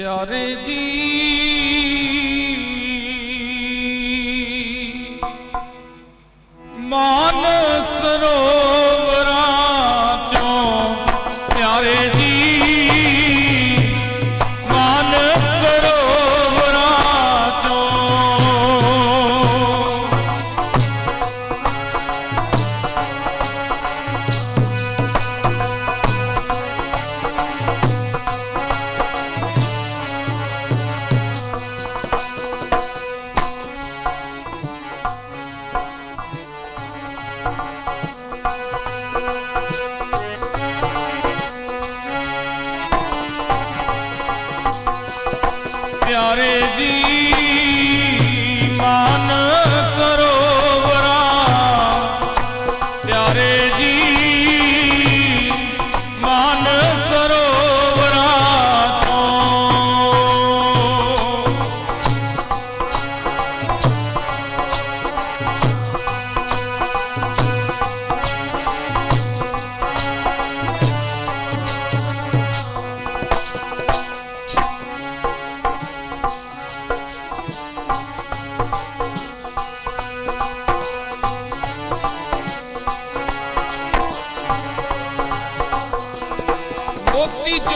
ਪਿਆਰੇ ਜੀ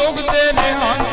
ਮੋਤੀ ਜੁਗਦੇ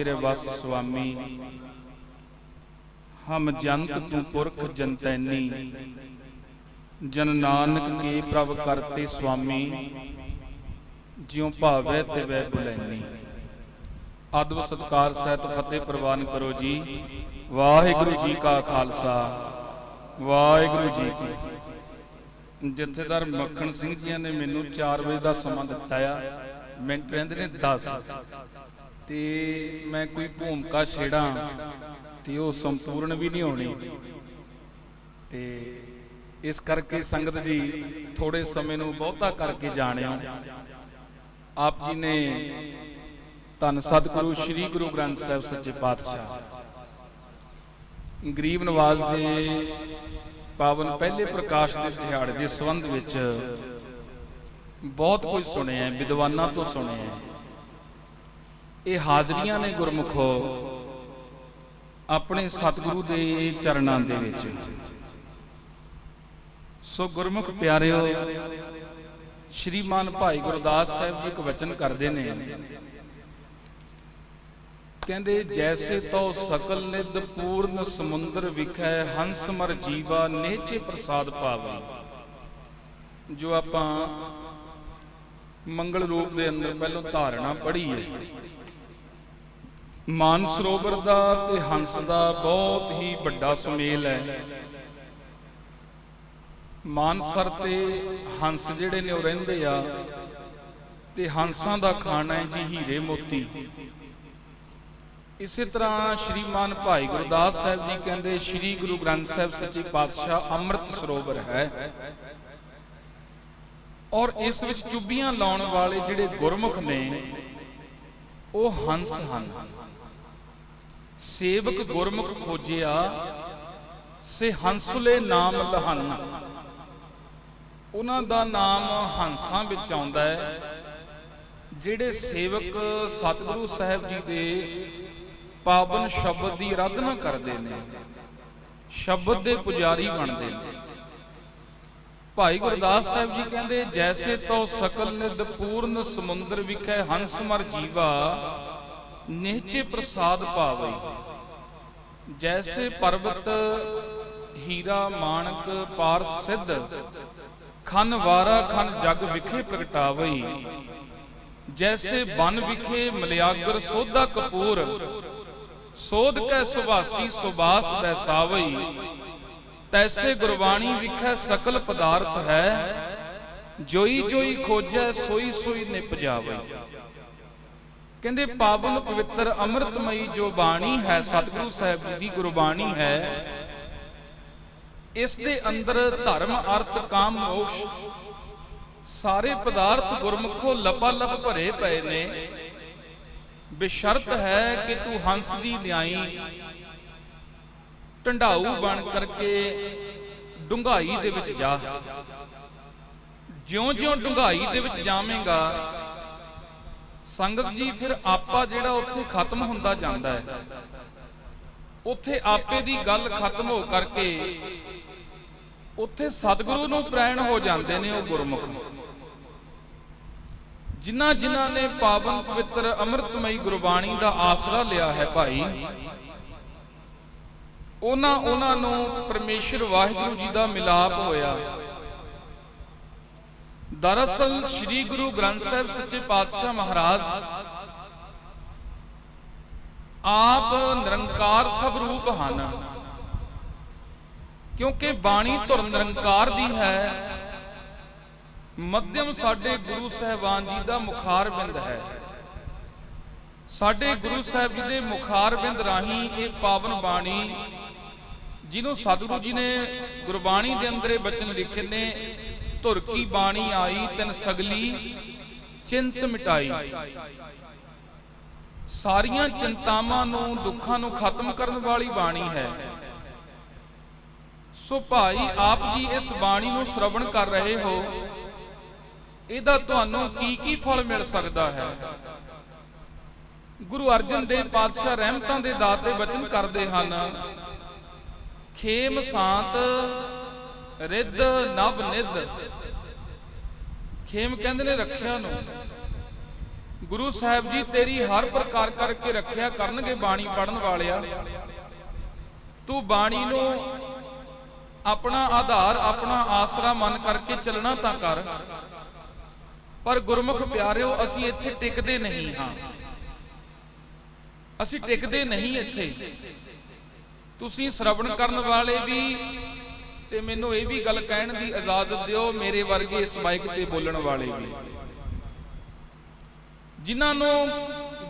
ਤੇਰੇ ਵਸ ਸੁਆਮੀ, ਹਮ ਜੰਤ ਤੂੰ ਪੁਰਖ ਜੰਤੈਨੀ ਜਨ ਨਾਨਕ ਕੇ ਪ੍ਰਭ ਕਰਤੇ ਸੁਆਮੀ, ਜਿਉ ਭਾਵੈ ਤਿਵੈ ਬੁਲੈਨੀ। ਅਦਬ ਸਤਕਾਰ ਸਹਿਤ ਫਤਿਹ ਪ੍ਰਵਾਨ ਕਰੋ ਜੀ। ਵਾਹਿਗੁਰੂ ਜੀ ਕਾ ਖਾਲਸਾ, ਵਾਹਿਗੁਰੂ ਜੀ ਕੀ ਜਥੇਦਾਰ ਮੱਖਣ ਸਿੰਘ ਜੀ ਨੇ ਮੈਨੂੰ 4 ਵਜੇ ਦਾ ਸਮਾਂ ਦਿੱਤਾ ਆ ਮਿੰਟ ਰਹਿੰਦੇ ਨੇ 10 ਤੇ ਮੈਂ ਕੋਈ ਭੂਮਿਕਾ ਛੇੜਾਂ ਤੇ ਉਹ ਸੰਪੂਰਨ ਵੀ ਨਹੀਂ ਹੋਣੀ। ਤੇ ਇਸ ਕਰਕੇ ਸੰਗਤ ਜੀ ਥੋੜੇ ਸਮੇਂ ਨੂੰ ਬਹੁਤਾ ਕਰਕੇ ਜਾਣਿਓ। ਆਪ ਜੀ ਨੇ ਧੰਨ ਸਤਿਗੁਰੂ ਸ੍ਰੀ ਗੁਰੂ ਗ੍ਰੰਥ ਸਾਹਿਬ ਸੱਚੇ ਪਾਤਸ਼ਾਹ। ਗਰੀਬ ਨਵਾਜ਼ ਦੇ ਪਾਵਨ ਪਹਿਲੇ ਪ੍ਰਕਾਸ਼ ਦੇ ਦਿਹਾੜੇ ਦੇ ਸੰਬੰਧ ਵਿੱਚ ਬਹੁਤ ਕੁਝ ਸੁਣਿਆ ਵਿਦਵਾਨਾਂ ਤੋਂ ਸੁਣਿਆ ਇਹ ਹਾਜ਼ਰੀਆਂ ਨੇ ਗੁਰਮੁਖੋ ਆਪਣੇ ਸਤਿਗੁਰੂ ਦੇ ਚਰਨਾਂ ਦੇ ਵਿੱਚ। ਸੋ ਗੁਰਮੁਖ ਪਿਆਰਿਓ, ਸ਼੍ਰੀਮਾਨ ਭਾਈ ਗੁਰਦਾਸ ਸਾਹਿਬ ਜੀ ਇੱਕ ਵਚਨ ਕਰਦੇ ਨੇ। ਕਹਿੰਦੇ, ਜੈਸੇ ਤੋ ਸਕਲ ਨਿਦ ਪੂਰਨ ਸਮੁੰਦਰ ਵਿਖੈ, ਹੰਸ ਮਰ ਜੀਵਾ ਨੇਚੇ ਪ੍ਰਸਾਦ ਪਾਵੇ। ਜੋ ਆਪਾਂ ਮੰਗਲ ਰੂਪ ਦੇ ਅੰਦਰ ਪਹਿਲਾਂ ਧਾਰਨਾ ਪੜ੍ਹੀ ਹੈ ਮਾਨ ਸਰੋਵਰ ਦਾ ਤੇ ਹੰਸ ਦਾ ਬਹੁਤ ਹੀ ਵੱਡਾ ਸੁਮੇਲ ਹੈ। ਮਾਨਸਰ ਤੇ ਹੰਸ ਜਿਹੜੇ ਨੇ ਉਹ ਰਹਿੰਦੇ ਆ, ਤੇ ਹੰਸਾਂ ਦਾ ਖਾਣਾ ਹੈ ਜੀ ਹੀਰੇ ਮੋਤੀ। ਇਸੇ ਤਰ੍ਹਾਂ ਸ਼੍ਰੀਮਾਨ ਭਾਈ ਗੁਰਦਾਸ ਸਾਹਿਬ ਜੀ ਕਹਿੰਦੇ, ਸ਼੍ਰੀ ਗੁਰੂ ਗ੍ਰੰਥ ਸਾਹਿਬ ਸੱਚੇ ਪਾਤਸ਼ਾਹ ਅੰਮ੍ਰਿਤ ਸਰੋਵਰ ਹੈ। ਔਰ ਇਸ ਵਿੱਚ ਚੁੱਭੀਆਂ ਲਾਉਣ ਵਾਲੇ ਜਿਹੜੇ ਗੁਰਮੁਖ ਨੇ ਉਹ ਹੰਸ ਹਨ। ਸੇਵਕ ਗੁਰਮੁਖ ਖੋਜਿਆ, ਸੇ ਹੰਸੁਲੇ ਨਾਮ ਲਹਨ। ਉਹਨਾਂ ਦਾ ਨਾਮ ਹੰਸਾਂ ਵਿੱਚ ਆਉਂਦਾ ਹੈ, ਜਿਹੜੇ ਸੇਵਕ ਸਤਿਗੁਰੂ ਸਾਹਿਬ ਜੀ ਦੇ ਪਾਵਨ ਸ਼ਬਦ ਦੀ ਆਰਾਧਨਾ ਕਰਦੇ ਨੇ, ਸ਼ਬਦ ਦੇ ਪੁਜਾਰੀ ਬਣਦੇ ਨੇ। ਭਾਈ ਗੁਰਦਾਸ ਸਾਹਿਬ ਜੀ ਕਹਿੰਦੇ, ਜੈਸੇ ਤੋ ਸਕਲ ਨਿਦ ਪੂਰਨ ਸਮੁੰਦਰ ਵਿਖੇ, ਹੰਸ ਮਰ ਜੀਵਾ, ਨਿਹਚੇ ਪ੍ਰਸਾਦ ਪਾਵੇ ਜੈਸੇ ਪਰਬਤ ਹੀਰਾ ਮਾਨਕ ਪਾਰ ਸਿੱਧ, ਖਨ ਵਾਰਾ ਖਨ ਜਗ ਵਿਖੇ ਪ੍ਰਗਟਾਵਈ। ਜੈਸੇ ਬਨ ਵਿਖੇ ਮਲਿਆਗਰ ਸੋਧਾ ਕਪੂਰ, ਸੋਧ ਕੈ ਸੁਭਾਸੀ ਸੁਬਾਸ ਬੈਸਾਵਈ। ਤੈਸੇ ਗੁਰਬਾਣੀ ਵਿਖੇ ਸਕਲ ਪਦਾਰਥ ਹੈ, ਜੋਈ ਜੋਈ ਖੋਜੈ, ਸੋਈ ਸੋਈ ਨਿਪ ਜਾਵੇ। ਕਹਿੰਦੇ ਪਾਵਨ ਪਵਿੱਤਰ ਅੰਮ੍ਰਿਤਮਈ ਜੋ ਬਾਣੀ ਹੈ, ਸਤਿਗੁਰੂ ਸਾਹਿਬ ਦੀ ਗੁਰਬਾਣੀ ਹੈ, ਇਸ ਦੇ ਅੰਦਰ ਧਰਮ, ਅਰਥ, ਕਾਮ, ਮੋਕਸ਼ ਸਾਰੇ ਪਦਾਰਥ ਗੁਰਮੁਖੋ ਲਪਾਲਪ ਭਰੇ ਪਏ ਨੇ। ਬੇਸ਼ਰਤ ਹੈ ਕਿ ਤੂੰ ਹੰਸ ਦੀ ਨਿਆਈ ਢੰਡਾਊ ਬਣ ਕਰਕੇ ਡੁੰਗਾਈ ਦੇ ਵਿੱਚ ਜਾ। ਜਿਉਂ-ਜਿਉਂ ਡੁੰਗਾਈ ਦੇ ਵਿੱਚ ਜਾਵੇਂਗਾ, ਸੰਗਤ ਜੀ, ਫਿਰ ਆਪਾ ਜਿਹੜਾ ਉੱਥੇ ਖਤਮ ਹੁੰਦਾ ਜਾਂਦਾ ਹੈ। ਉੱਥੇ ਆਪੇ ਦੀ ਗੱਲ ਖਤਮ ਹੋ ਕਰਕੇ ਉੱਥੇ ਸਤਿਗੁਰੂ ਨੂੰ ਪ੍ਰੈਣ ਹੋ ਜਾਂਦੇ ਨੇ ਉਹ ਗੁਰਮੁਖ। ਜਿਨ੍ਹਾਂ ਜਿਨ੍ਹਾਂ ਨੇ ਪਾਵਨ ਪਵਿੱਤਰ ਅੰਮ੍ਰਿਤਮਈ ਗੁਰਬਾਣੀ ਦਾ ਆਸਰਾ ਲਿਆ ਹੈ ਭਾਈ ਉਹਨਾਂ ਉਹਨਾਂ ਨੂੰ ਪਰਮੇਸ਼ਰ ਵਾਹਿਗੁਰੂ ਜੀ ਦਾ ਮਿਲਾਪ ਹੋਇਆ। ਦਰਅਸਲ ਸ੍ਰੀ ਗੁਰੂ ਗ੍ਰੰਥ ਸਾਹਿਬ ਸੱਚੇ ਪਾਤਸ਼ਾਹ ਮਹਾਰਾਜ ਆਪ ਨਿਰੰਕਾਰ ਸਭ ਰੂਪ ਹਨ। ਕਿਉਂਕਿ ਬਾਣੀ ਧੁਰ ਨਿਰੰਕਾਰ ਦੀ ਹੈ ਮੱਧਮ ਸਾਡੇ ਗੁਰੂ ਸਾਹਿਬਾਨ ਜੀ ਦਾ ਮੁਖਾਰ ਬਿੰਦ ਹੈ। ਸਾਡੇ ਗੁਰੂ ਸਾਹਿਬ ਜੀ ਦੇ ਮੁਖਾਰ ਬਿੰਦ ਰਾਹੀਂ ਇਹ ਪਾਵਨ ਬਾਣੀ ਜਿਹਨੂੰ ਸਤਿਗੁਰੂ ਜੀ ਨੇ ਗੁਰਬਾਣੀ ਦੇ ਅੰਦਰੇ ਬਚਨ ਲਿਖੇ ਨੇ, ਧੁਰ ਕੀ ਬਾਣੀ ਆਈ ਤਿੰਨ ਸਗਲੀ, ਚਿੰਤ ਮਿਟਾਈ। ਸਾਰੀਆਂ ਚਿੰਤਾਵਾਂ ਨੂੰ, ਦੁੱਖਾਂ ਨੂੰ ਖਤਮ ਕਰਨ ਵਾਲੀ ਬਾਣੀ ਹੈ। ਸੋ ਭਾਈ, ਆਪ ਜੀ ਇਸ ਬਾਣੀ ਨੂੰ ਸ਼ਰਵਣ ਕਰ ਰਹੇ ਹੋ। ਇਹਦਾ ਤੁਹਾਨੂੰ ਕੀ ਕੀ ਫਲ ਮਿਲ ਸਕਦਾ ਹੈ? ਗੁਰੂ ਅਰਜਨ ਦੇਵ ਪਾਤਸ਼ਾਹ ਰਹਿਮਤਾਂ ਦੇ ਦਾਤੇ ਬਚਨ ਕਰਦੇ ਹਨ ਖੇਮ ਸਾਤ, ਰਿੱਧ ਨਵ ਨਿੱਧ। ਖੇਮ ਕਹਿੰਦੇ ਨੇ ਰੱਖਿਆ ਨੂੰ। ਗੁਰੂ ਸਾਹਿਬ ਜੀ ਤੇਰੀ ਹਰ ਪ੍ਰਕਾਰ ਕਰਕੇ ਰੱਖਿਆ ਕਰਨਗੇ ਬਾਣੀ ਪੜਨ ਵਾਲਿਆ। ਤੂੰ ਬਾਣੀ ਨੂੰ ਆਪਣਾ ਆਧਾਰ, ਆਪਣਾ ਆਸਰਾ ਮੰਨ ਕਰਕੇ ਚੱਲਣਾ ਤਾਂ ਕਰ। ਪਰ ਗੁਰਮੁਖ ਪਿਆਰਿਓ, ਅਸੀਂ ਇੱਥੇ ਟਿਕਦੇ ਨਹੀਂ ਹਾਂ। ਅਸੀਂ ਟਿਕਦੇ ਨਹੀਂ ਇੱਥੇ। ਤੁਸੀਂ ਸ਼ਰਵਣ ਕਰਨ ਵਾਲੇ ਵੀ ਤੇ ਮੈਨੂੰ ਇਹ ਵੀ ਗੱਲ ਕਹਿਣ ਦੀ ਇਜਾਜ਼ਤ ਦਿਓ, ਮੇਰੇ ਵਰਗੇ ਇਸ ਮਾਈਕ ਤੇ ਬੋਲਣ ਵਾਲੇ ਵੀ। ਜਿਨ੍ਹਾਂ ਨੂੰ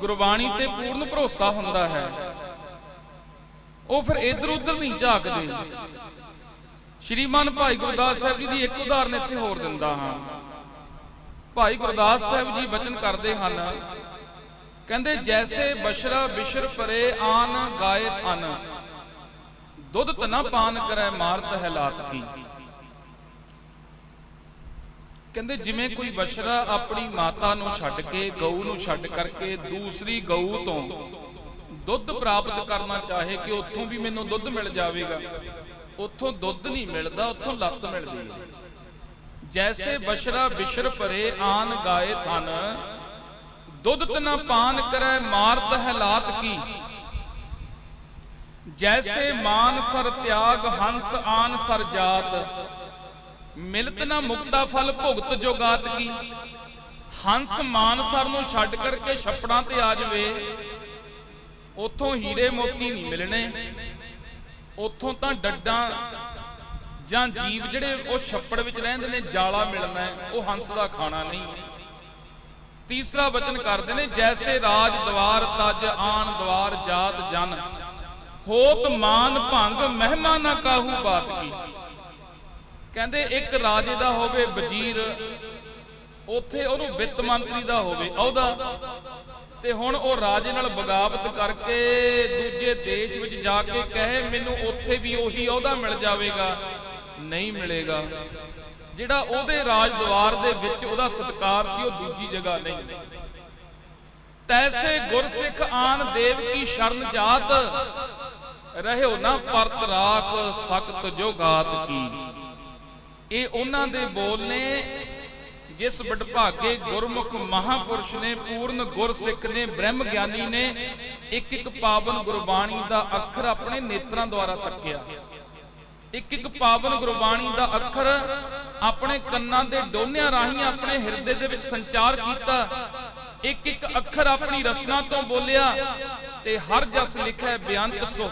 ਗੁਰਬਾਣੀ ਤੇ ਪੂਰਨ ਭਰੋਸਾ ਹੁੰਦਾ ਹੈ, ਉਹ ਫਿਰ ਇਧਰ ਉਧਰ ਨਹੀਂ ਝਾਕਦੇ। ਸ਼੍ਰੀਮਾਨ ਭਾਈ ਗੁਰਦਾਸ ਸਾਹਿਬ ਜੀ ਦੀ ਇੱਕ ਉਦਾਹਰਨ ਇੱਥੇ ਹੋਰ ਦਿੰਦਾ ਹਾਂ। ਭਾਈ ਗੁਰਦਾਸ ਸਾਹਿਬ ਜੀ ਬਚਨ ਕਰਦੇ ਹਨ, ਕਹਿੰਦੇ, ਜੈਸੇ ਬਸ਼ਰਾ ਬਿਸ਼ਰ ਪਰੇ ਆਨ ਗਾਏ ਥਨ। ਦੁੱਧ ਤਨਾ ਪਾਨ ਕਰੈ, ਮਾਰਤ ਹੈ ਲਾਤ ਕੀ। ਕਹਿੰਦੇ ਜਿਵੇਂ ਕੋਈ ਬਸ਼ਰਾ ਆਪਣੀ ਮਾਤਾ ਨੂੰ ਛੱਡ ਕੇ, ਗਊ ਨੂੰ ਛੱਡ ਕਰਕੇ ਦੂਸਰੀ ਗਊ ਤੋਂ ਦੁੱਧ ਪ੍ਰਾਪਤ ਕਰਨਾ ਚਾਹੇ ਕਿ ਉੱਥੋਂ ਵੀ ਮੈਨੂੰ ਦੁੱਧ ਮਿਲ ਜਾਵੇਗਾ। ਉੱਥੋਂ ਦੁੱਧ ਨਹੀਂ ਮਿਲਦਾ, ਉੱਥੋਂ ਲੱਤ ਮਿਲਦੀ ਹੈ। ਜੈਸੇ ਬਸ਼ਰਾ ਬਿਸ਼ਰ ਪਰੇ ਆਨ ਗਾਏ ਥਨ, ਦੁੱਧ ਤਨਾ ਪਾਨ ਕਰੈ, ਮਾਰਤ ਹੈ ਲਾਤ ਕੀ। ਜੈਸੇ ਮਾਨ ਸਰ ਤਿਆਗ ਹੰਸ ਆਨ ਸਰ ਜਾਤ ਮਿਲਤ ਨਾ ਮੁਕਤਾ ਫਲ ਭੁਗਤ ਜੋਗਾਤ ਕੀ ਹੰਸ ਮਾਨ ਸਰ ਨੂੰ ਛੱਡ ਕਰਕੇ ਛੱਪੜਾਂ ਤੇ ਆ ਜਾਵੇ ਉਥੋਂ ਹੀਰੇ ਮੋਤੀ ਨਹੀਂ ਮਿਲਣੇ ਉਥੋਂ ਤਾਂ ਡੱਡਾਂ ਜਾਂ ਜੀਵ ਜਿਹੜੇ ਉਹ ਛੱਪੜ ਵਿੱਚ ਰਹਿੰਦੇ ਨੇ ਜਾਲਾ ਮਿਲਣਾ ਉਹ ਹੰਸ ਦਾ ਖਾਣਾ ਨਹੀਂ ਤੀਸਰਾ ਵਚਨ ਕਰਦੇ ਨੇ ਜੈਸੇ ਰਾਜ ਦਵਾਰ ਤਜ ਆਨ ਦਵਾਰ ਜਾਤ ਜਨ ਹੋਤ ਮਾਨ ਭੰਗ ਮਹਿਮਾ ਨਾ ਕਾਹੂ ਬਾਤ ਕੀ। ਕਹਿੰਦੇ ਇੱਕ ਰਾਜੇ ਦਾ ਹੋਵੇ ਵਜ਼ੀਰ, ਉੱਥੇ ਉਹਨੂੰ ਵਿੱਤ ਮੰਤਰੀ ਦਾ ਹੋਵੇ ਅਹੁਦਾ, ਤੇ ਹੁਣ ਉਹ ਰਾਜੇ ਨਾਲ ਬਗਾਵਤ ਕਰਕੇ ਦੂਜੇ ਦੇਸ਼ ਵਿੱਚ ਜਾ ਕੇ ਕਹੇ, ਮੈਨੂੰ ਉੱਥੇ ਵੀ ਉਹੀ ਅਹੁਦਾ ਮਿਲ ਜਾਵੇਗਾ। ਨਹੀਂ ਮਿਲੇਗਾ। ਜਿਹੜਾ ਉਹਦੇ ਰਾਜ ਦਵਾਰ ਦੇ ਵਿੱਚ ਉਹਦਾ ਸਤਕਾਰ ਸੀ, ਉਹ ਦੂਜੀ ਜਗ੍ਹਾ ਨਹੀਂ। ਤੈਸੇ ਗੁਰਸਿੱਖ ਆਨ ਦੇਵ ਕੀ ਸ਼ਰਨ ਜਾਤ ਰਹਿਓ ਨਾ ਪਰਤ ਰਾਖ ਸਖਤ ਜੋ ਕੀ। ਇਹ ਉਹਨਾਂ ਦੇ ਬੋਲ ਨੇ, ਜਿਸ ਵਡਭਾਗੇ ਗੁਰਮੁਖ ਮਹਾਪੁਰਸ਼ ਨੇ, ਪੂਰਨ ਗੁਰਸਿੱਖ ਨੇ ਬ੍ਰਹਮ ਗਿਆਨੀ ਨੇ ਇੱਕ ਇੱਕ ਪਾਵਨ ਗੁਰਬਾਣੀ ਦਾ ਅੱਖਰ ਆਪਣੇ ਨੇਤਰਾਂ ਦੁਆਰਾ ਤੱਕਿਆ। ਇੱਕ ਇੱਕ ਪਾਵਨ ਗੁਰਬਾਣੀ ਦਾ ਅੱਖਰ ਆਪਣੇ ਕੰਨਾਂ ਦੇ ਡੋਨਿਆਂ ਰਾਹੀਂ ਆਪਣੇ ਹਿਰਦੇ ਦੇ ਵਿੱਚ ਸੰਚਾਰ ਕੀਤਾ। ਇੱਕ ਇੱਕ ਅੱਖਰ ਆਪਣੀ ਰਸਨਾ ਤੋਂ ਬੋਲਿਆ। ਤੇ ਹਰ ਜਸ ਲਿਖੈ ਬੇਅੰਤ ਸੋ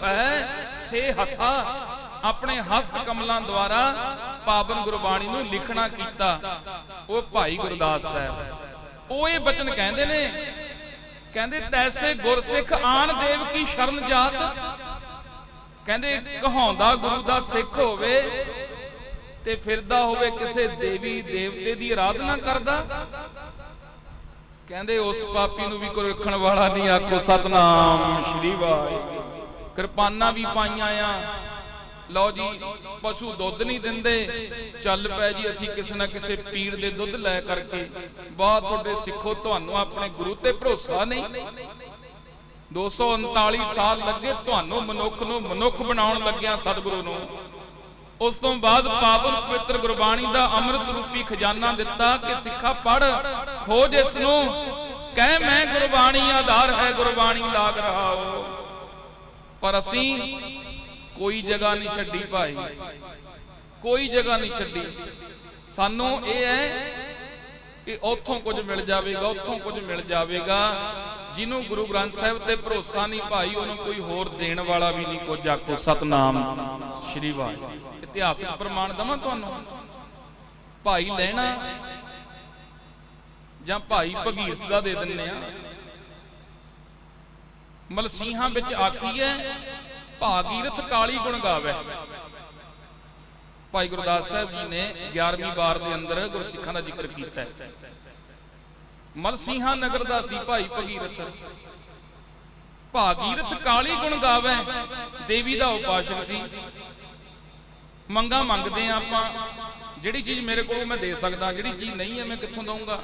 ਸੇ ਹਥਾ ਆਪਣੇ ਹਸਤ ਕਮਲਾਂ ਦੁਆਰਾ ਪਾਵਨ ਗੁਰਬਾਣੀ ਨੂੰ ਲਿਖਣਾ ਕੀਤਾ। ਉਹ ਭਾਈ ਗੁਰਦਾਸ ਸਾਹਿਬ। ਉਹ ਇਹ ਬਚਨ ਕਹਿੰਦੇ ਨੇ, ਕਹਿੰਦੇ, ਤੈਸੇ ਗੁਰਸਿੱਖ ਆਣ ਦੇਵ ਕੀ ਸ਼ਰਨ ਜਾਤ? ਕਹਿੰਦੇ, ਕਹਾਉਂਦਾ ਗੁਰੂ ਦਾ ਸਿੱਖ ਹੋਵੇ ਤੇ ਫਿਰਦਾ ਹੋਵੇ ਕਿਸੇ ਦੇਵੀ ਦੇਵਤੇ ਦੀ ਆਰਾਧਨਾ ਕਰਦਾ। ਕਹਿੰਦੇ ਉਸ ਪਾਪੀ ਨੂੰ ਵੀ ਕੋਈ ਰੱਖਣ ਵਾਲਾ ਨਹੀਂ ਆਖੋ, ਸਤਨਾਮ, ਸ਼੍ਰੀ ਵਾਹਿਗੁਰੂ। ਕਿਰਪਾਨਾਂ ਵੀ ਪਾਈਆਂ ਆ। ਲਓ ਜੀ, ਪਸ਼ੂ ਦੁੱਧ ਨਹੀਂ ਦਿੰਦੇ। ਚੱਲ ਪੈ ਜੀ, ਅਸੀਂ ਕਿਸੇ ਨਾ ਕਿਸੇ ਪੀਰ ਦੇ ਦੁੱਧ ਲੈ ਕਰਕੇ। ਬਾਤ ਤੁਹਾਡੇ ਸਿੱਖੋ, ਤੁਹਾਨੂੰ ਆਪਣੇ ਗੁਰੂ ਤੇ ਭਰੋਸਾ ਨਹੀਂ। 239 ਸਾਲ ਲੱਗੇ ਤੁਹਾਨੂੰ ਮਨੁੱਖ ਨੂੰ ਮਨੁੱਖ ਬਣਾਉਣ ਲੱਗਿਆ ਸਤਿਗੁਰੂ ਨੂੰ। ਉਸ ਤੋਂ ਬਾਅਦ ਪਾਵਨ ਪਵਿੱਤਰ ਗੁਰਬਾਣੀ ਦਾ ਅੰਮ੍ਰਿਤ ਰੂਪੀ ਖਜ਼ਾਨਾ ਦਿੱਤਾ ਕਿ ਸਿੱਖਾ ਪੜ ਖੋਜ ਇਸ ਨੂੰ। ਕਹਿ ਮੈਂ ਗੁਰਬਾਣੀ ਆਧਾਰ ਹੈ, ਗੁਰਬਾਣੀ ਲਾਗ ਰਹਾ ਪਰ ਅਸੀਂ ਕੋਈ ਜਗ੍ਹਾ ਨਹੀਂ ਛੱਡੀ ਭਾਈ। ਕੋਈ ਜਗ੍ਹਾ ਨਹੀਂ ਛੱਡੀ। ਸਾਨੂੰ ਇਹ ਹੈ ਕਿ ਉੱਥੋਂ ਕੁਝ ਮਿਲ ਜਾਵੇਗਾ, ਉੱਥੋਂ ਕੁਝ ਮਿਲ ਜਾਵੇਗਾ। ਜਿਹਨੂੰ ਗੁਰੂ ਗ੍ਰੰਥ ਸਾਹਿਬ ਤੇ ਭਰੋਸਾ ਨਹੀਂ ਭਾਈ, ਉਹਨੂੰ ਕੋਈ ਹੋਰ ਦੇਣ ਵਾਲਾ ਵੀ ਨਹੀਂ, ਕੁਝ ਆਖੋ ਸਤਨਾਮ। ਸ਼੍ਰੀ ਵਾਹਿਗੁਰੂ। ਇਤਿਹਾਸਕ ਪ੍ਰਮਾਣ ਦਵਾਂ ਤੁਹਾਨੂੰ। ਭਾਈ ਲੈਣਾ ਜਾਂ ਭਾਈ ਭਗੀਰਥ ਦਾ ਦੇ ਦਿੰਨੇ ਆ। ਮਲਸੀਹਾਂ ਵਿੱਚ ਆਖੀ ਹੈ ਭਾਗੀਰਥ ਕਾਲੀ ਗੁਣ ਗਾਵੇ। ਭਾਈ ਗੁਰਦਾਸ ਸਾਹਿਬ ਜੀ ਨੇ 11ਵੀਂ ਵਾਰ ਦੇ ਅੰਦਰ ਗੁਰਸਿੱਖਾਂ ਦਾ ਜ਼ਿਕਰ ਕੀਤਾ। ਹੈ ਮਲਸੀਹਾਂ ਨਗਰ ਦਾ ਸੀ ਭਾਈ ਭਗੀਰਥ। ਭਾਗੀਰਥ ਕਾਲੀ ਗੁਣ ਗਾਵੇ, ਦੇਵੀ ਦਾ ਉਪਾਸ਼ਕ ਸੀ। ਮੰਗਾ ਮੰਗਦੇ ਆ ਆਪਾਂ। ਜਿਹੜੀ ਚੀਜ਼ ਮੇਰੇ ਕੋਲ ਮੈਂ ਦੇ ਸਕਦਾ, ਜਿਹੜੀ ਚੀਜ਼ ਨਹੀਂ ਹੈ, ਮੈਂ ਕਿੱਥੋਂ ਦਊਂਗਾ?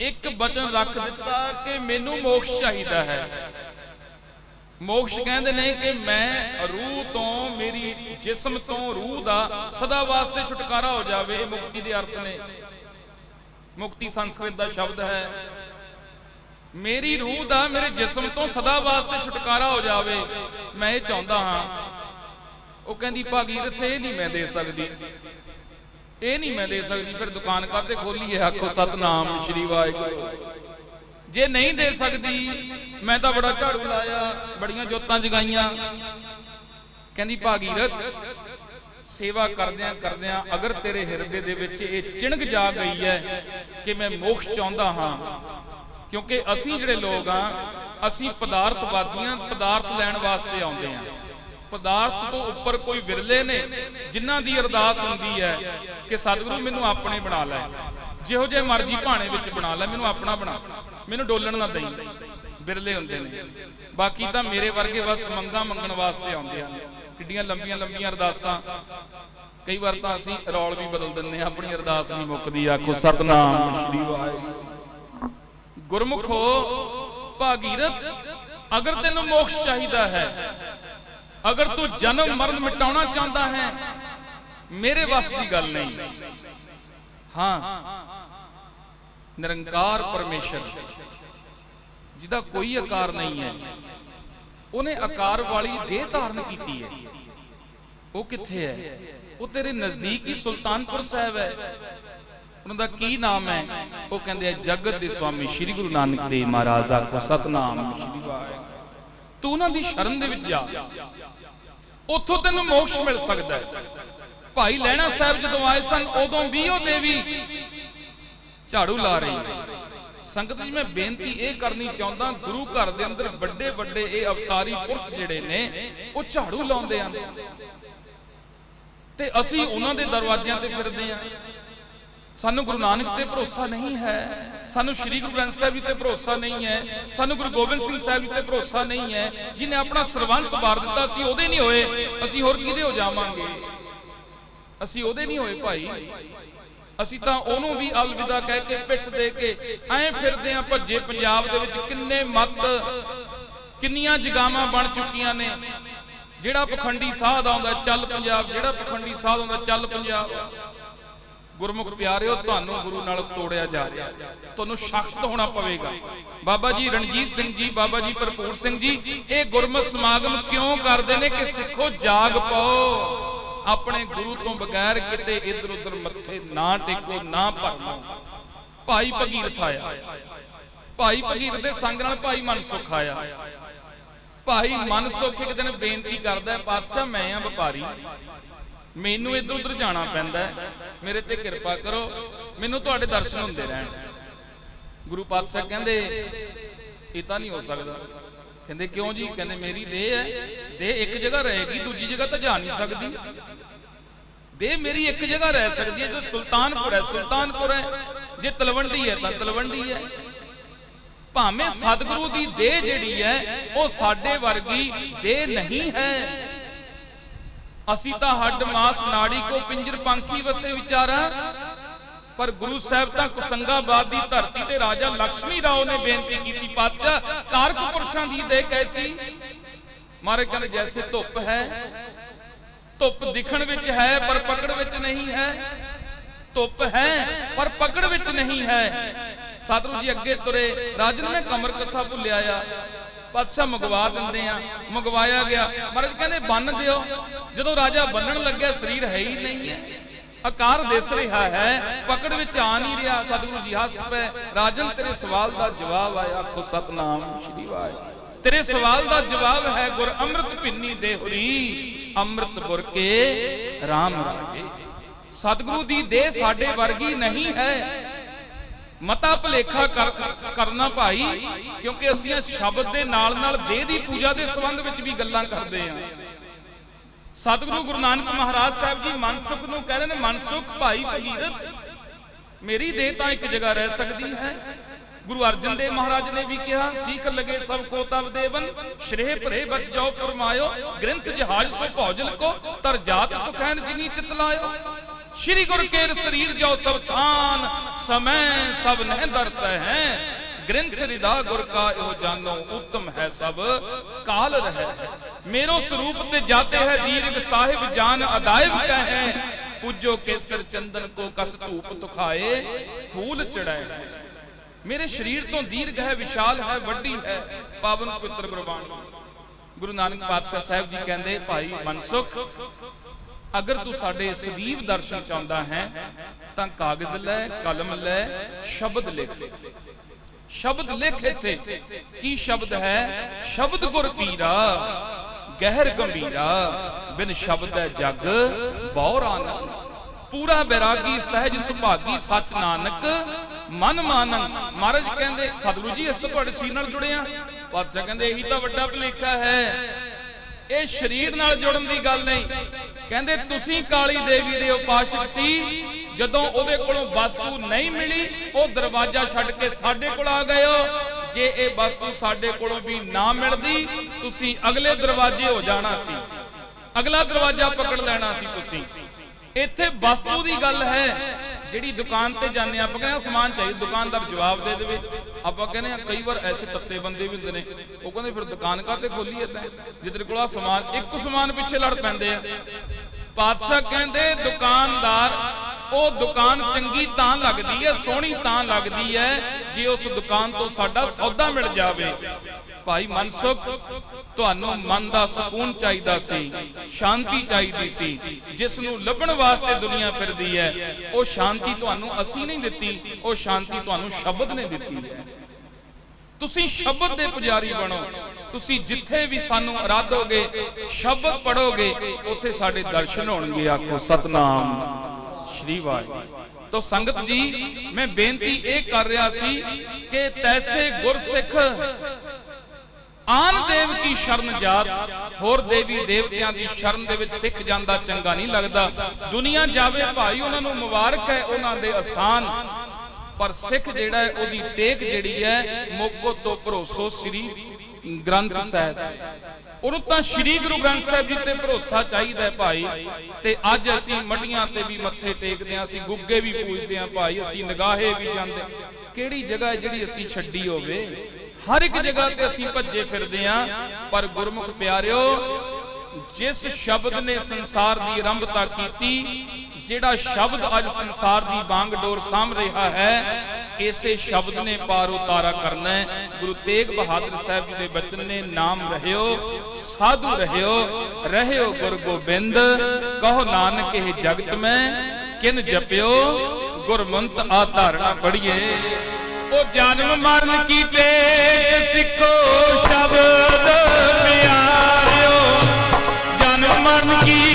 ਇੱਕ ਬਚਨ ਰੱਖ ਦਿੱਤਾ ਕਿ ਮੈਨੂੰ ਮੋਕਸ਼ ਚਾਹੀਦਾ ਹੈ। ਮੋਕਸ਼ ਕਹਿੰਦੇ ਨੇ ਕਿ ਮੈਂ ਰੂਹ ਤੋਂ, ਮੇਰੀ ਜਿਸਮ ਤੋਂ ਰੂਹ ਦਾ ਸਦਾ ਵਾਸਤੇ ਛੁਟਕਾਰਾ ਹੋ ਜਾਵੇ, ਇਹ ਮੁਕਤੀ ਦੇ ਅਰਥ ਨੇ। ਮੁਕਤੀ ਸੰਸਕ੍ਰਿਤ ਦਾ ਸ਼ਬਦ ਹੈ। ਮੇਰੀ ਰੂਹ ਦਾ, ਮੇਰੇ ਜਿਸਮ ਤੋਂ ਸਦਾ ਵਾਸਤੇ ਛੁਟਕਾਰਾ ਹੋ ਜਾਵੇ, ਮੈਂ ਇਹ ਚਾਹੁੰਦਾ ਹਾਂ ਉਹ ਕਹਿੰਦੀ, ਭਾਗੀਰਥ, ਇਹ ਨਹੀਂ ਮੈਂ ਦੇ ਸਕਦੀ। ਇਹ ਨਹੀਂ ਮੈਂ ਦੇ ਸਕਦੀ, ਫਿਰ ਦੁਕਾਨ ਕਾਤੇ ਖੋਲੀ ਹੈ? ਆਖੋ, ਸਤਨਾਮ ਸ਼੍ਰੀ ਵਾਹਿਗੁਰੂ। ਜੇ ਨਹੀਂ ਦੇ ਸਕਦੀ, ਮੈਂ ਤਾਂ ਬੜਾ ਝਾੜੂ ਲਾਇਆ, ਬੜੀਆਂ ਜੋਤਾਂ ਜਗਾਈਆਂ। ਕਹਿੰਦੀ, ਭਾਗੀਰਥ, ਸੇਵਾ ਕਰਦਿਆਂ ਕਰਦਿਆਂ ਅਗਰ ਤੇਰੇ ਹਿਰਦੇ ਦੇ ਵਿੱਚ ਇਹ ਚਿਣਗ ਜਾ ਗਈ ਹੈ ਕਿ ਮੈਂ ਮੋਕਸ਼ ਚਾਹੁੰਦਾ ਹਾਂ, ਕਿਉਂਕਿ ਅਸੀਂ ਜਿਹੜੇ ਲੋਕ ਆ ਅਸੀਂ ਪਦਾਰਥਵਾਦੀਆਂ, ਪਦਾਰਥ ਲੈਣ ਵਾਸਤੇ ਆਉਂਦੇ ਆ ਪਦਾਰਥ ਤੋਂ ਉੱਪਰ ਕੋਈ ਵਿਰਲੇ ਨੇ, ਜਿਨ੍ਹਾਂ ਦੀ ਅਰਦਾਸ ਹੁੰਦੀ ਹੈ ਕਿ ਸਤਿਗੁਰੂ ਮੈਨੂੰ ਆਪਣੇ ਬਣਾ ਲੈ। ਜਿਹੋ ਜੇ ਮਰਜ਼ੀ ਭਾਣੇ ਵਿੱਚ ਬਣਾ ਲੈ, ਮੈਨੂੰ ਆਪਣਾ ਬਣਾ। ਮੈਨੂੰ ਡੋਲਣ ਨਾ ਦੇਈ। ਬਿਰਲੇ ਹੁੰਦੇ ਨੇ। ਬਾਕੀ ਤਾਂ ਮੇਰੇ ਵਰਗੇ ਬਸ ਮੰਗਾ ਮੰਗਣ ਵਾਸਤੇ ਆਉਂਦੇ ਹਨ। ਕਿੱਡੀਆਂ ਲੰਬੀਆਂ ਲੰਬੀਆਂ ਅਰਦਾਸਾਂ। ਕਈ ਵਾਰ ਤਾਂ ਅਸੀਂ ਰੌਲ ਵੀ ਬਦਲ ਦਿੰਦੇ ਹਾਂ, ਆਪਣੀ ਅਰਦਾਸ ਨਹੀਂ ਮੁੱਕਦੀ, ਆਖੋ, ਸਤਨਾਮ, ਸ੍ਰੀ ਵਾਹਿਗੁਰੂ। ਗੁਰਮੁਖੋ ਭਾਗੀਰਥ, ਅਗਰ ਤੈਨੂੰ ਮੋਕਸ਼ ਚਾਹੀਦਾ ਹੈ ਅਗਰ ਤੂੰ ਜਨਮ ਮਰਨ ਮਿਟਾਉਣਾ ਚਾਹੁੰਦਾ ਹੈ, ਮੇਰੇ ਵੱਸ ਦੀ ਗੱਲ ਨਹੀਂ। ਹਾਂ, ਨਿਰੰਕਾਰ ਪਰਮੇਸ਼ਰ, ਜਿਹਦਾ ਕੋਈ ਆਕਾਰ ਨਹੀਂ ਹੈ, ਉਹਨੇ ਆਕਾਰ ਵਾਲੀ ਦੇਹ ਧਾਰਨ ਕੀਤੀ ਹੈ। ਉਹ ਕਿੱਥੇ ਹੈ? ਉਹ ਤੇਰੇ ਨਜ਼ਦੀਕ ਹੀ ਸੁਲਤਾਨਪੁਰ ਸਾਹਿਬ ਹੈ। ਉਹਨਾਂ ਦਾ ਕੀ ਨਾਮ ਹੈ? ਉਹ ਕਹਿੰਦੇ ਆ, ਜਗਤ ਦੇ ਸਵਾਮੀ ਸ੍ਰੀ ਗੁਰੂ ਨਾਨਕ ਦੇਵ ਮਹਾਰਾਜ ਆਖੋ ਸਤਨਾਮ, ਸ੍ਰੀ ਵਾਹਿਗੁਰੂ। ਤੂੰ ਉਹਨਾਂ ਦੀ ਸ਼ਰਨ ਦੇ ਵਿੱਚ ਜਾ ਉੱਥੋਂ ਤੈਨੂੰ ਮੋਕਸ਼ ਮਿਲ ਸਕਦਾ ਹੈ। ਭਾਈ ਲੈਣਾ ਸਾਹਿਬ ਜਦੋਂ ਆਏ ਸਨ, ਉਦੋਂ ਵੀ ਉਹ ਦੇਵੀ ਝਾੜੂ ਲਾ ਰਹੀ ਸੰਗਤ ਜੀ, ਮੈਂ ਬੇਨਤੀ ਇਹ ਕਰਨੀ ਚਾਹੁੰਦਾ, ਗੁਰੂ ਘਰ ਦੇ ਅੰਦਰ ਵੱਡੇ ਵੱਡੇ ਇਹ ਅਵਤਾਰੀ ਪੁਰਸ਼ ਜਿਹੜੇ ਨੇ, ਉਹ ਝਾੜੂ ਲਾਉਂਦੇ ਆਂ ਤੇ ਅਸੀਂ ਉਹਨਾਂ ਦੇ ਦਰਵਾਜ਼ਿਆਂ ਤੇ ਫਿਰਦੇ ਆਂ ਸਾਨੂੰ ਗੁਰੂ ਨਾਨਕ ਤੇ ਭਰੋਸਾ ਨਹੀਂ ਹੈ। ਸਾਨੂੰ ਸ੍ਰੀ ਗੁਰੂ ਗ੍ਰੰਥ ਸਾਹਿਬ ਜੀ ਤੇ ਭਰੋਸਾ ਨਹੀਂ ਹੈ। ਸਾਨੂੰ ਗੁਰੂ ਗੋਬਿੰਦ ਸਿੰਘ ਸਾਹਿਬ ਜੀ ਤੇ ਭਰੋਸਾ ਨਹੀਂ ਹੈ। ਜਿਨੇ ਆਪਣਾ ਸਰਵੰਸ ਵਾਰ ਦਿੱਤਾ, ਅਸੀਂ ਉਹਦੇ ਨਹੀਂ ਹੋਏ। ਅਸੀਂ ਹੋਰ ਕਿਹਦੇ ਹੋ ਜਾਵਾਂਗੇ? ਅਸੀਂ ਉਹਦੇ ਨਹੀਂ ਹੋਏ ਭਾਈ। ਅਸੀਂ ਤਾਂ ਉਹਨੂੰ ਵੀ ਅਲਵਿਦਾ ਕਹਿ ਕੇ, ਪਿੱਠ ਦੇ ਕੇ ਐਂ ਫਿਰਦੇ ਆਂ ਭੱਜੇ ਪੰਜਾਬ ਦੇ ਵਿੱਚ। ਕਿੰਨੇ ਮਤ, ਕਿੰਨੀਆਂ ਜਗਾਵਾਂ ਬਣ ਚੁੱਕੀਆਂ ਨੇ। ਜਿਹੜਾ ਪਖੰਡੀ ਸਾਧ ਆਉਂਦਾ, ਚੱਲ ਪੰਜਾਬ। ਜਿਹੜਾ ਪਖੰਡੀ ਸਾਧ ਆਉਂਦਾ, ਚੱਲ ਪੰਜਾਬ। ਗੁਰਮੁਖ ਪਿਆਰਿਓ, ਤੁਹਾਨੂੰ ਗੁਰੂ ਨਾਲ ਤੋੜਿਆ ਜਾ ਰਿਹਾ। ਤੁਹਾਨੂੰ ਸਖਤ ਹੋਣਾ ਪਵੇਗਾ। ਬਾਬਾ ਜੀ ਰਣਜੀਤ ਸਿੰਘ ਜੀ, ਬਾਬਾ ਜੀ ਭਰਪੂਰ ਸਿੰਘ ਜੀ, ਇਹ ਗੁਰਮਤ ਸਮਾਗਮ ਕਿਉਂ ਕਰਦੇ ਨੇ ਕਿ ਸਿੱਖੋ, ਜਾਗ ਪਾਓ। ਆਪਣੇ ਗੁਰੂ ਤੋਂ ਬਗੈਰ ਕਿਤੇ ਇੱਧਰ ਉੱਧਰ ਮੱਥੇ ਨਾ ਟੇਕੋ, ਨਾ ਭਰਮੋ ਭਾਈ ਭਗੀਰਥ ਆਇਆ। ਭਾਈ ਭਗੀਰਥ ਦੇ ਸੰਗ ਨਾਲ ਭਾਈ ਮਨਸੁਖ ਆਇਆ। ਭਾਈ ਮਨਸੁਖ ਇੱਕ ਦਿਨ ਬੇਨਤੀ ਕਰਦਾ ਪਾਤਸ਼ਾਹ, ਮੈਂ ਆ ਵਪਾਰੀ। ਮੈਨੂੰ ਇੱਧਰ ਉੱਧਰ ਜਾਣਾ ਪੈਂਦਾ ਮੇਰੇ ਤੇ ਕਿਰਪਾ ਕਰੋ। ਮੈਨੂੰ ਤੁਹਾਡੇ ਦਰਸ਼ਨ ਹੁੰਦੇ ਰਹਿਣ। ਗੁਰੂ ਪਾਤਸ਼ਾਹ ਕਹਿੰਦੇ, ਇਹ ਤਾਂ ਨਹੀਂ ਹੋ ਸਕਦਾ। ਕਹਿੰਦੇ, ਕਿਉਂ ਜੀ? ਕਹਿੰਦੇ, ਮੇਰੀ ਦੇਹ ਹੈ। ਦੇਹ ਇੱਕ ਜਗ੍ਹਾ ਰਹੇਗੀ, ਦੂਜੀ ਜਗ੍ਹਾ ਤਾਂ ਜਾ ਨਹੀਂ ਸਕਦੀ। ਦੇਹ ਮੇਰੀ ਇੱਕ ਜਗ੍ਹਾ ਰਹਿ ਸਕਦੀ ਹੈ, ਜੋ ਸੁਲਤਾਨਪੁਰ ਹੈ। ਸੁਲਤਾਨਪੁਰ ਹੈ। ਜੇ ਤਲਵੰਡੀ ਹੈ, ਤਾਂ ਤਲਵੰਡੀ ਹੈ। ਭਾਵੇਂ ਸਤਿਗੁਰੂ ਦੀ ਦੇਹ ਜਿਹੜੀ ਹੈ, ਉਹ ਸਾਡੇ ਵਰਗੀ ਦੇਹ ਨਹੀਂ ਹੈ। ਅਸੀਂ ਤਾਂ ਹੱਡ ਮਾਸ ਨਾੜੀ ਕੋ ਪਿੰਜਰ ਪੰਖੀ ਵਸੇ ਵਿਚਾਰਾ ਪਰ ਗੁਰੂ ਸਾਹਿਬ ਤਾਂ ਕੁਸੰਗਾਬਾਦ ਦੀ ਧਰਤੀ ਤੇ ਰਾਜਾ ਲక్ష్ਮੀ ਰਾਓ ਨੇ ਬੇਨਤੀ ਕੀਤੀ, ਪਾਤਸ਼ਾਹ ਕਾਰਕ ਪੁਰਸ਼ਾਂ ਦੀ ਦੇ ਕੈਸੀ? ਮਾਰੇ ਕਹਿੰਦੇ, ਜੈਸੇ ਧੁੱਪ ਹੈ। ਧੁੱਪ ਦਿਖਣ ਵਿੱਚ ਹੈ, ਪਰ ਪਕੜ ਵਿੱਚ ਨਹੀਂ ਹੈ। ਧੁੱਪ ਹੈ, ਪਰ ਪਕੜ ਵਿੱਚ ਨਹੀਂ ਹੈ। ਸਤਿਗੁਰੂ ਜੀ ਅੱਗੇ ਤੁਰੇ, ਰਾਜਨ ਨੇ ਕਮਰ ਕਸਾ ਭੁੱਲਿਆ ਆ। ਪਾਤਸ਼ਾਹ ਮੰਗਵਾ ਦਿੰਦੇ ਆ, ਮੰਗਵਾਇਆ ਗਿਆ। ਮਹਾਰਾਜ ਕਹਿੰਦੇ, ਬੰਨ ਦਿਓ। ਜਦੋਂ ਰਾਜਾ ਬੰਨਣ ਲੱਗਿਆ, ਸਰੀਰ ਹੈ ਹੀ ਨਹੀਂ ਹੈ। ਆਕਾਰ ਦਿਸ ਰਿਹਾ ਹੈ, ਪਕੜ ਵਿੱਚ ਆ ਨਹੀਂ ਰਿਹਾ। ਸਤਿਗੁਰੂ ਜੀ ਹੱਸ ਪਏ। ਰਾਜਨ, ਤੇਰੇ ਸਵਾਲ ਦਾ ਜਵਾਬ ਆਇਆ। ਆਖੋ, ਸਤਨਾਮ ਸ਼੍ਰੀ ਵਾਹਿਗੁਰੂ। ਤੇਰੇ ਸਵਾਲ ਦਾ ਜਵਾਬ ਹੈ, ਗੁਰ ਅੰਮ੍ਰਿਤ ਪਿੰਨੀ ਦੇਹੁਰੀ ਅੰਮ੍ਰਿਤ ਬੁਰ ਕੇ RAM ਰਾਜੇ। ਸਤਿਗੁਰੂ ਦੀ ਦੇਹ ਸਾਡੇ ਵਰਗੀ ਨਹੀਂ ਹੈ। ਮਤਾ ਭਲੇਖਾ ਕਰਨਾ ਭਾਈ, ਕਿਉਂਕਿ ਅਸੀਂ ਸ਼ਬਦ ਦੇ ਨਾਲ ਨਾਲ ਦੇਹ ਦੀ ਪੂਜਾ ਦੇ ਸੰਬੰਧ ਵਿੱਚ ਵੀ ਗੱਲਾਂ ਕਰਦੇ ਹਾਂ। ਸਤਿਗੁਰੂ ਗੁਰੂ ਨਾਨਕ ਮਹਾਰਾਜ ਸਾਹਿਬ ਜੀ ਮਨਸੁਖ ਨੂੰ ਕਹਿ ਨੇ ਮਨਸੁਖ ਭਾਈ ਭਗੀਰਥ, ਮੇਰੀ ਦੇਹ ਤਾਂ ਇੱਕ ਜਗ੍ਹਾ ਰਹਿ ਸਕਦੀ ਹੈ। ਗੁਰੂ ਅਰਜਨ ਦੇਵ ਮਹਾਰਾਜ ਨੇ ਵੀ ਕਿਹਾ, ਸੀਖ ਲਗੇ ਸਭ ਕੋ ਤਬ ਦੇਵਨ, ਸ਼੍ਰੇਹ ਭਰੇ ਬਚ ਜਾਓ ਫਰਮਾਇਓ, ਗ੍ਰੰਥ ਜਹਾਜ ਸੋ ਭੌਜਲ ਕੋ, ਤਰ ਜਾਤ ਸੁਖੈਨ ਜਿਨੀ ਚਿਤ ਲਾਇਓ। ਸ਼੍ਰੀ ਗੁਰ ਕੇਰ ਸਰੀਰ ਜੋ ਸਭ ਥਾਨ, ਸਮੈ ਸਭ ਨਹਿ ਦਰਸ ਹੈ। ਗ੍ਰੰਥ ਰਿਦਾ ਗੁਰ ਕਾ ਇਹੋ ਜਾਨੋ ਉੱਤਮ ਹੈ ਸਭ, ਕਾਲ ਰਹਿ। ਮੇਰੋ ਸਰੂਪ ਤੇ ਜਾਤੇ ਹੈ ਦੀਰਘ ਸਾਹਿਬ, ਜਾਨ ਅਦਾਇਬ ਕਹੈ। ਪੂਜੋ ਕੇਸਰ ਚੰਦਨ ਕੋ ਕਸ ਧੂਪ ਤੁਖਾਏ, ਫੂਲ ਚੜਾਏ ਮੇਰੇ ਸਰੀਰ ਤੋਂ ਦੀਰਘ ਹੈ, ਵਿਸ਼ਾਲ ਹੈ, ਵੱਡੀ ਹੈ, ਪਾਵਨ ਪਵਿੱਤਰ ਗੁਰਬਾਣੀ ਗੁਰੂ ਨਾਨਕ ਪਾਤਸ਼ਾਹ ਸਾਹਿਬ ਜੀ ਕਹਿੰਦੇ, ਭਾਈ ਮਨਸੁਖ ਅਗਰ ਤੂੰ ਸਾਡੇ ਸਦੀਵ ਦਰਸ਼ਨ ਚਾਹੁੰਦਾ ਹੈ, ਤਾਂ ਕਾਗਜ਼ ਲੈ, ਕਲਮ ਲੈ, ਸ਼ਬਦ ਲਿਖ। ਸ਼ਬਦ ਲਿਖ ਇੱਥੇ। ਕੀ ਸ਼ਬਦ ਹੈ? ਸ਼ਬਦ ਗੁਰ ਪੀਰਾ, ਗਹਿਰ ਗੰਭੀਰਾ। ਬਿਨ ਸ਼ਬਦ ਹੈ ਜਗ ਬੌਰਾਨ ਪੂਰਾ ਬੈਰਾਗੀ, ਸਹਿਜ ਸੁਭਾਗੀ ਸੱਚ ਨਾਨਕ। ਮਨ ਮਾਨੰ, ਮਹਾਰਾਜ ਕਹਿੰਦੇ, ਸਤਿਗੁਰੂ ਜੀ ਇਸ ਤੋਂ ਤੁਹਾਡੇ ਸੀਰ ਨਾਲ ਜੁੜੇ ਆ ਪਾਤਸ਼ਾਹ ਕਹਿੰਦੇ, ਇਹੀ ਤਾਂ ਵੱਡਾ ਭਲੇਖਾ ਹੈ। ਇਹ ਸਰੀਰ ਨਾਲ ਜੁੜਨ ਦੀ ਗੱਲ ਨਹੀਂ। ਕਹਿੰਦੇ ਤੁਸੀਂ ਕਾਲੀ ਦੇਵੀ ਦੇ ਉਪਾਸ਼ਕ ਸੀ, ਜਦੋਂ ਉਹਦੇ ਕੋਲੋਂ ਵਸਤੂ ਨਹੀਂ ਮਿਲੀ, ਉਹ ਦਰਵਾਜ਼ਾ ਛੱਡ ਕੇ ਸਾਡੇ ਕੋਲ ਆ ਗਏ ਹੋ। ਜੇ ਇਹ ਵਸਤੂ ਸਾਡੇ ਕੋਲੋਂ ਵੀ ਨਾ ਮਿਲਦੀ, ਤੁਸੀਂ ਅਗਲੇ ਦਰਵਾਜ਼ੇ ਹੋ ਜਾਣਾ ਸੀ। ਅਗਲਾ ਦਰਵਾਜ਼ਾ ਪਕੜ ਲੈਣਾ ਸੀ ਤੁਸੀਂ। ਇੱਥੇ ਵਸਤੂ ਦੀ ਗੱਲ ਹੈ ਜਿਹੜੀ ਦੁਕਾਨ ਤੇ ਜਾਂਦੇ ਆਪਾਂ ਕਹਿੰਦੇ ਹਾਂ ਸਮਾਨ ਚਾਹੀਦਾ ਦੁਕਾਨਦਾਰ ਜਵਾਬ ਦੇ ਦੇਵੇ। ਆਪਾਂ ਕਹਿੰਦੇ ਆ ਕਈ ਵਾਰ ਐਸੇ ਤੱਤੇ ਬੰਦੇ ਵੀ ਹੁੰਦੇ ਨੇ, ਉਹ ਕਹਿੰਦੇ ਫਿਰ ਦੁਕਾਨ ਕਾਤੇ ਖੋਲੀ ਏਦਾਂ? ਜੇ ਤੇਰੇ ਕੋਲ ਆ ਸਮਾਨ, ਇੱਕ ਸਮਾਨ ਪਿੱਛੇ ਲੜ ਪੈਂਦੇ ਆ। ਪਾਤਸ਼ਾਹ ਕਹਿੰਦੇ, ਦੁਕਾਨਦਾਰ, ਉਹ ਦੁਕਾਨ ਚੰਗੀ ਤਾਂ ਲੱਗਦੀ ਹੈ, ਸੋਹਣੀ ਤਾਂ ਲੱਗਦੀ ਹੈ, ਜੇ ਉਸ ਦੁਕਾਨ ਤੋਂ ਸਾਡਾ ਸੌਦਾ ਮਿਲ ਜਾਵੇ। ਭਾਈ ਮਨਸੁਖ, ਤੁਹਾਨੂੰ ਮਨ ਦਾ ਸਕੂਨ ਚਾਹੀਦਾ ਸੀ, ਸ਼ਾਂਤੀ ਚਾਹੀਦੀ ਸੀ ਜਿਸ ਨੂੰ ਲੱਭਣ ਵਾਸਤੇ ਦੁਨੀਆ ਫਿਰਦੀ ਹੈ, ਉਹ ਸ਼ਾਂਤੀ ਤੁਹਾਨੂੰ ਅਸੀਂ ਨਹੀਂ ਦਿੱਤੀ, ਉਹ ਸ਼ਾਂਤੀ ਤੁਹਾਨੂੰ ਸ਼ਬਦ ਨੇ ਦਿੱਤੀ ਹੈ। ਤੁਸੀਂ ਸ਼ਬਦ ਦੇ ਪੁਜਾਰੀ ਬਣੋ, ਤੁਸੀਂ ਜਿੱਥੇ ਵੀ ਸਾਨੂੰ ਅਰਾਧੋਗੇ, ਸ਼ਬਦ ਪੜੋਗੇ ਉੱਥੇ ਸਾਡੇ ਦਰਸ਼ਨ ਹੋਣਗੇ, ਆਖੋ ਸਤਨਾਮ। ਸ਼੍ਰੀ ਵਾਹਿਗੁਰੂ। ਤੋ ਸੰਗਤ ਜੀ, ਮੈਂ ਬੇਨਤੀ ਇਹ ਕਰ ਰਿਹਾ ਸੀ ਕਿ ਤੈਸੇ ਗੁਰਸਿੱਖ ਆਨ ਦੇਵ ਕੀ ਸ਼ਰਨ ਜਾਤ, ਹੋਰ ਦੇਵੀ ਦੇਵਤਿਆਂ ਦੀ ਸ਼ਰਨ ਦੇ ਵਿੱਚ ਸਿੱਖ ਜਾਂਦਾ ਚੰਗਾ ਨਹੀਂ ਲੱਗਦਾ। ਦੁਨੀਆ ਜਾਵੇ ਭਾਈ, ਉਹਨਾਂ ਨੂੰ ਮੁਬਾਰਕ ਹੈ ਉਹਨਾਂ ਦੇ ਅਸਥਾਨ। ਪਰ ਸਿੱਖ ਜਿਹੜਾ ਹੈ, ਉਹਦੀ ਟੇਕ ਜਿਹੜੀ ਹੈ ਮੋਕੋ ਤੋਂ ਭਰੋਸੋ ਸ੍ਰੀ ਗ੍ਰੰਥ ਸਾਹਿਬ। ਉਹਨੂੰ ਤਾਂ ਸ੍ਰੀ ਗੁਰੂ ਗ੍ਰੰਥ ਸਾਹਿਬ ਜੀ ਤੇ ਭਰੋਸਾ ਚਾਹੀਦਾ ਹੈ ਭਾਈ। ਤੇ ਅੱਜ ਅਸੀਂ ਮੱਡੀਆਂ ਤੇ ਵੀ ਮੱਥੇ ਟੇਕਦੇ ਹਾਂ, ਅਸੀਂ ਗੁੱਗੇ ਵੀ ਪੂਜਦੇ ਹਾਂ ਭਾਈ, ਅਸੀਂ ਨਿਗਾਹੇ ਵੀ ਜਾਂਦੇ ਹਾਂ। ਕਿਹੜੀ ਜਗ੍ਹਾ ਜਿਹੜੀ ਅਸੀਂ ਛੱਡੀ ਹੋਵੇ? ਹਰ ਇੱਕ ਜਗ੍ਹਾ ਤੇ ਅਸੀਂ ਭੱਜੇ ਫਿਰਦੇ ਆਂ ਪਰ ਗੁਰਮੁਖ ਪਿਆਰਿਓ, ਜਿਸ ਸ਼ਬਦ ਨੇ ਸੰਸਾਰ ਦੀ ਆਰੰਭਤਾ ਕੀਤੀ, ਜਿਹੜਾ ਸ਼ਬਦ ਅੱਜ ਸੰਸਾਰ ਦੀ ਬਾਂਗ ਡੋਰ ਸਾਂਭ ਰਿਹਾ ਹੈ, ਇਸੇ ਸ਼ਬਦ ਨੇ ਪਾਰ ਉਤਾਰਾ ਕਰਨਾ ਹੈ। ਗੁਰੂ ਤੇਗ ਬਹਾਦਰ ਸਾਹਿਬ ਦੇ ਬਚਨ ਨੇ, ਨਾਮ ਰਹਿਓ, ਸਾਧੂ ਰਹਿਓ ਰਹਿਓ ਗੁਰ ਗੋਬਿੰਦ, ਕਹੋ ਨਾਨਕ ਇਹ ਜਗਤ ਮੈਂ, ਕਿਨ ਜਪਿਓ, ਗੁਰਮੰਤ ਆਧਾਰਣਾ ਪੜੀਏ ਉਹ ਜਨਮ ਮਰਨ ਕੀ ਟੇਕ ਸਿੱਖੋ ਸ਼ਬਦ ਪਿਆਰਿਓ। ਜਨਮ ਮਰਨ ਕੀ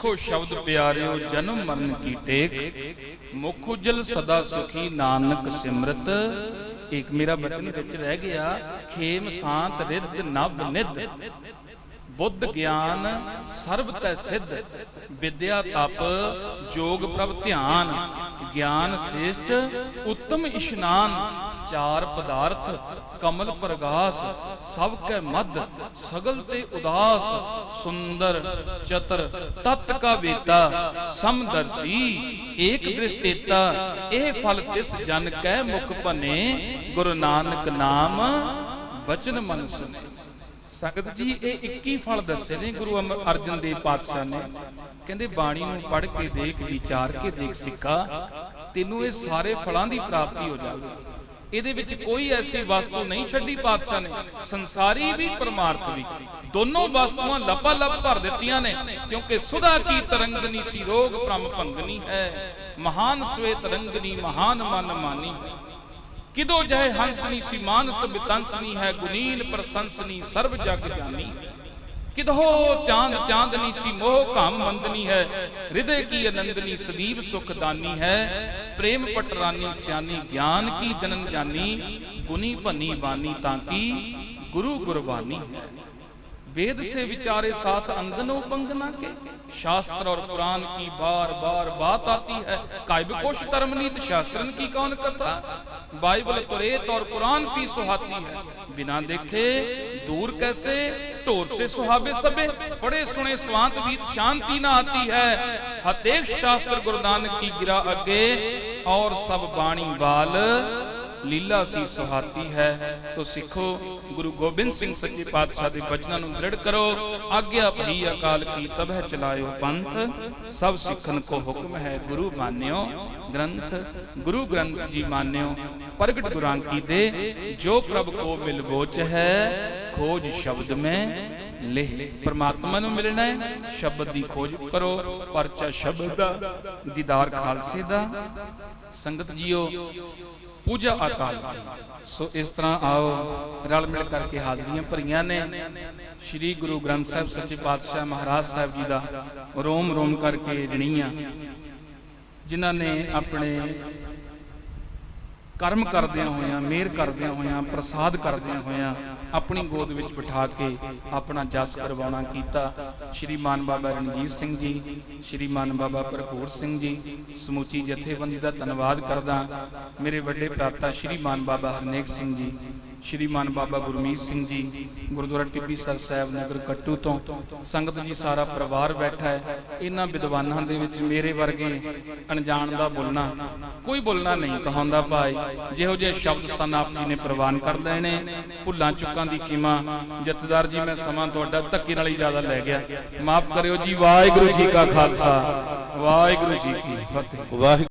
ਸਿੱਖੋ ਸ਼ਬਦ ਪਿਆਰਿਓ, ਜਨਮ ਮਰਨ ਕੀ ਟੇਕ। ਮੁਖ ਉਜਲ ਸਦਾ ਸੁਖੀ, ਨਾਨਕ ਸਿਮਰਤ। ਇੱਕ ਮੇਰਾ ਬਚਨ ਵਿੱਚ ਰਹਿ ਗਿਆ, ਖੇਮ ਸ਼ਾਂਤ ਰਿੱਧ ਨਭ ਨਿਧ। ਬੁੱਧ ਗਿਆਨ, ਸਰਬ ਤੈ ਸਿੱਧ। ਵਿਦਿਆ ਤਪ, ਜੋਗ ਪ੍ਰਭ ਧਿਆਨ। ਗਿਆਨ ਸ੍ਰੇਸ਼ਟ, ਉੱਤਮ ਇਸ਼ਨਾਨ। ਚਾਰ ਪਦਾਰਥ, ਕਮਲ ਪ੍ਰਗਾਸ, ਸਭ ਕੈ ਮਦ ਸਗਲ ਤੇ ਉਦਾਸ, ਸੁੰਦਰ, ਚਤਰ, ਤਤ ਕਾ ਵੇਤਾ ਸਮਦਰਸੀ ਏਕ ਦ੍ਰਿਸ਼ਟੇਤਾ, ਇਹ ਫਲ ਤਿਸ ਜਨ ਕੈ ਮੁਖ ਭਨੇ, ਗੁਰੂ ਨਾਨਕ ਨਾਮ, ਬਚਨ ਮਨ ਸੁਨੇ। ਸੰਗਤ ਜੀ, ਇਹ 21 ਫਲ ਦੱਸੇ ਨੇ ਗੁਰੂ ਅਮਰ ਅਰਜਨ ਦੇਵ ਪਾਤਸ਼ਾਹ ਨੇ। ਕਹਿੰਦੇ ਬਾਣੀ ਨੂੰ ਪੜ੍ਹ ਕੇ ਦੇਖ, ਵਿਚਾਰ ਕੇ ਦੇਖ ਸਿੱਖਾ ਤੈਨੂੰ ਇਹ ਸਾਰੇ ਫਲਾਂ ਦੀ ਪ੍ਰਾਪਤੀ ਹੋ ਜਾਵੇਗੀ। ਇਹਦੇ ਵਿੱਚ ਕੋਈ ਐਸੀ ਵਸਤੂ ਨਹੀਂ ਛੱਡੀ, ਪਾਤਸ਼ਾਹ ਨੇ। ਸੰਸਾਰੀ ਵੀ, ਪਰਮਾਰਥ ਵੀ। ਦੋਨੋਂ ਵਸਤੂਆਂ ਲੱਪਾ ਲੱਪ ਭਰ ਦਿੱਤੀਆਂ ਨੇ, ਕਿਉਂਕਿ ਸੁਧਾ ਕੀ ਤਰੰਗਨੀ ਸੀ ਰੋਗ, ਭ੍ਰਮ ਭੰਗਨੀ ਹੈ। ਮਹਾਨ ਸਵੇ ਤਰੰਗਨੀ, ਮਹਾਨ ਮਨ ਮਾਨੀ। ਕਿਦੋ ਜਹ ਹੰਸਨੀ ਸੀ, ਮਾਨਸ ਬਿਤੰਸਨੀ ਹੈ ਗੁਨੀਨ ਪ੍ਰਸੰਸਨੀ ਸਰਬ ਜਗ ਜਾਨੀ। ਕਿਦਹੋ ਚਾਂਦ ਚਾਂਦਨੀ ਸੀ ਮੋਹ ਕਾਮ ਮੰਦਨੀ ਹੈ, ਹਿਰਦੇ ਕੀ ਅਨੰਦਨੀ ਸਦੀਵ ਸੁਖਦਾਨੀ ਹੈ। ਪ੍ਰੇਮ ਪਟਰਾਨੀ ਸਿਆਨੀ ਗਿਆਨ ਕੀ ਜਨਨ ਜਾਨੀ ਗੁਨੀ ਭੰਨੀ ਬਾਨੀ ਤਾਂ ਕੀ ਗੁਰੂ ਗੁਰਬਾਨੀ ਹੈ। वेद से विचारे साथ अंगनो पंगना के शास्त्र और पुराण की बार बार बात आती है काव्य कोश धर्मनीत शास्त्रन की कौन कथा बाइबल तो रेत और कुरान की सुहाती है बिना देखे दूर कैसे ढोर से सुहावे सबे पढ़े सुने स्वांत बीत शांति ना आती है हतेक शास्त्र गुरु नानक की गिरा अगे और सब बाणी बाल ਲੀਲਾ ਸੀ, ਸੁਹਾਤੀ ਹੈ। ਤੋ ਸਿੱਖੋ, ਗੁਰੂ ਗੋਬਿੰਦ ਸਿੰਘ ਸੱਚੇ ਪਾਤਸ਼ਾਹ ਦੇ ਬਚਨਾਂ ਨੂੰ ਦ੍ਰਿੜ ਕਰੋ। ਆਗਿਆ ਭਈ ਅਕਾਲ ਕੀ ਤਬਹਿ ਚਲਾਇਓ ਪੰਥ। ਸਭ ਸਿੱਖਨ ਕੋ ਹੁਕਮ ਹੈ ਗੁਰੂ ਮਾਨਿਓ। ਗ੍ਰੰਥ, ਗੁਰੂ ਗ੍ਰੰਥ ਜੀ ਮਾਨਿਓ, ਪ੍ਰਗਟ ਗੁਰਾਂ ਕੀ ਦੇ। ਜੋ ਪ੍ਰਭ ਕੋ ਮਿਲ ਹੈ, ਖੋਜ ਸ਼ਬਦ ਮੈਂ। ਲਿਖ ਪਰਮਾਤਮਾ ਨੂੰ ਮਿਲਣਾ ਹੈ, ਸ਼ਬਦ ਦੀ ਖੋਜ ਕਰੋ। ਪਰਚਾ ਸ਼ਬਦ ਦਾ, ਦੀਦਾਰ ਖਾਲਸੇ ਦਾ। ਸੰਗਤ ਜੀਓ ਪੂਜਾ ਅਕਾਲ। ਸੋ ਇਸ ਤਰ੍ਹਾਂ ਆਓ, ਰਲ ਮਿਲ ਕਰਕੇ ਹਾਜ਼ਰੀਆਂ ਭਰੀਆਂ ਨੇ। ਸ੍ਰੀ ਗੁਰੂ ਗ੍ਰੰਥ ਸਾਹਿਬ, ਸੱਚੇ ਪਾਤਸ਼ਾਹ ਮਹਾਰਾਜ ਸਾਹਿਬ ਜੀ ਦਾ ਰੋਮ ਰੋਮ ਕਰਕੇ ਜਣੀਆਂ ਜਿਨ੍ਹਾਂ ਨੇ ਆਪਣੇ ਕਰਮ ਕਰਦਿਆਂ ਹੋਇਆਂ, ਮਿਹਰ ਕਰਦਿਆਂ ਹੋਇਆਂ, ਪ੍ਰਸਾਦ ਕਰਦਿਆਂ ਹੋਇਆਂ ਆਪਣੀ ਗੋਦ ਵਿੱਚ ਬਿਠਾ ਕੇ ਆਪਣਾ ਜਸ ਕਰਵਾਉਣਾ ਕੀਤਾ। ਸ਼੍ਰੀ ਮਾਨ ਬਾਬਾ ਰਣਜੀਤ ਸਿੰਘ ਜੀ ਸ਼੍ਰੀ ਮਾਨ ਬਾਬਾ ਭਰਪੂਰ ਸਿੰਘ ਜੀ, ਸਮੁੱਚੀ ਜਥੇਬੰਦੀ ਦਾ ਧੰਨਵਾਦ ਕਰਦਾ। ਮੇਰੇ ਵੱਡੇ ਭਰਾਤਾ ਸ਼੍ਰੀ ਮਾਨ ਬਾਬਾ ਹਰਨੇਕ ਸਿੰਘ ਜੀ ਸ਼੍ਰੀਮਾਨ ਬਾਬਾ ਗੁਰਮੀਤ ਸਿੰਘ ਜੀ, ਗੁਰਦੁਆਰਾ ਟਿੱਬੀ ਸਰ ਸਾਹਿਬ ਨਗਰ ਕੱਟੂ ਤੋਂ ਸੰਗਤ ਜੀ ਸਾਰਾ ਪਰਿਵਾਰ ਬੈਠਾ ਹੈ। ਇਹਨਾਂ ਵਿਦਵਾਨਾਂ ਦੇ ਵਿੱਚ ਮੇਰੇ ਵਰਗੇ ਅਣਜਾਣ ਦਾ ਬੋਲਣਾ, ਕੋਈ ਬੋਲਣਾ ਨਹੀਂ ਕਹਾਉਂਦਾ ਭਾਈ। ਜਿਹੋ ਜਿਹੇ ਸ਼ਬਦ ਸਨ ਆਪ ਜੀ ਨੇ ਪ੍ਰਵਾਨ ਕਰ ਦੇਣੇ ਭੁੱਲਾਂ ਚੁੱਕਾਂ ਦੀ ਖਿਮਾ, ਜਥੇਦਾਰ ਜੀ ਮੈਂ ਸਮਾਂ ਤੁਹਾਡਾ ਧੱਕੇ ਨਾਲ ਹੀ ਜ਼ਿਆਦਾ ਲੈ ਗਿਆ। ਮਾਫ ਕਰਿਓ ਜੀ, ਵਾਹਿਗੁਰੂ ਜੀ ਕਾ ਖਾਲਸਾ, ਵਾਹਿਗੁਰੂ ਜੀ ਕੀ ਫਤਿਹ। ਵਾਹਿਗੁਰੂ